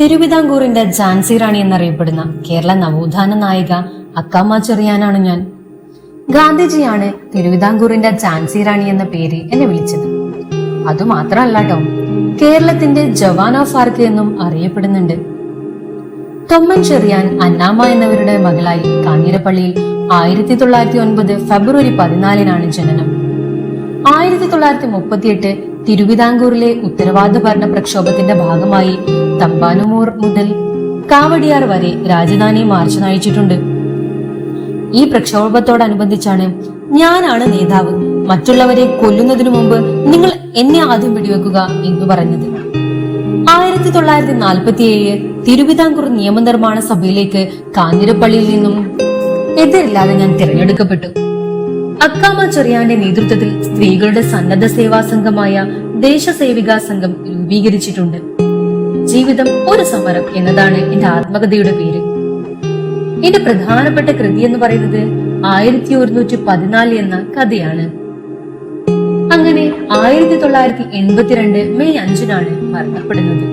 തിരുവിതാംകൂറിന്റെ ഝാൻസി റാണി എന്നറിയപ്പെടുന്ന കേരള നവോത്ഥാന നായിക അക്കാമ ചെറിയാനാണ് ഞാൻ. ഗാന്ധിജിയാണ് തിരുവിതാംകൂറിന്റെ ഝാൻസി റാണി എന്ന പേര് എന്നെ വിളിച്ചത്. അതുമാത്രമല്ല കേട്ടോ കേരളത്തിന്റെ ജവാൻ ഓഫ് ആർക്ക് എന്നും അറിയപ്പെടുന്നുണ്ട്. തൊമ്മൻ ചെറിയാൻ അന്നാമ എന്നവരുടെ മകളായി കാഞ്ഞിരപ്പള്ളിയിൽ ആയിരത്തി തൊള്ളായിരത്തി ഒൻപത് ഫെബ്രുവരി പതിനാലിനാണ് ജനനം. ആയിരത്തി തൊള്ളായിരത്തി മുപ്പത്തിയെട്ട് തിരുവിതാംകൂറിലെ ഉത്തരവാദ ഭരണ പ്രക്ഷോഭത്തിന്റെ ഭാഗമായി തമ്പാനുമൂർ മുതൽ കാവടിയാർ വരെ രാജധാനി മാർച്ച് നയിച്ചിട്ടുണ്ട്. ഈ പ്രക്ഷോഭത്തോടനുബന്ധിച്ചാണ് ഞാനാണ് നേതാവ്. മറ്റുള്ളവരെ കൊല്ലുന്നതിനു മുമ്പ് നിങ്ങൾ എന്നെ ആദ്യം പിടിവെക്കുക എന്ന് പറഞ്ഞത്. ആയിരത്തി തൊള്ളായിരത്തി നാൽപ്പത്തിയേഴ് തിരുവിതാംകൂർ നിയമനിർമ്മാണ സഭയിലേക്ക് കാഞ്ഞിരപ്പള്ളിയിൽ നിന്നും എതിരില്ലാതെ ഞാൻ തിരഞ്ഞെടുക്കപ്പെട്ടു. അക്കാമ ചെറിയാന്റെ നേതൃത്വത്തിൽ സ്ത്രീകളുടെ സന്നദ്ധ സേവാ സംഘമായ ദേശസേവികാ സംഘം രൂപീകരിച്ചിട്ടുണ്ട്. ജീവിതം ഒരു സമരം എന്നതാണ് എന്റെ ആത്മകഥയുടെ പേര്. എന്റെ പ്രധാനപ്പെട്ട കൃതി എന്ന് പറയുന്നത് ആയിരത്തി ഒരുന്നൂറ്റി പതിനാല് എന്ന കഥയാണ്. അങ്ങനെ ആയിരത്തി തൊള്ളായിരത്തി എൺപത്തിരണ്ട് മെയ് അഞ്ചിനാണ് മരണപ്പെടുന്നത്.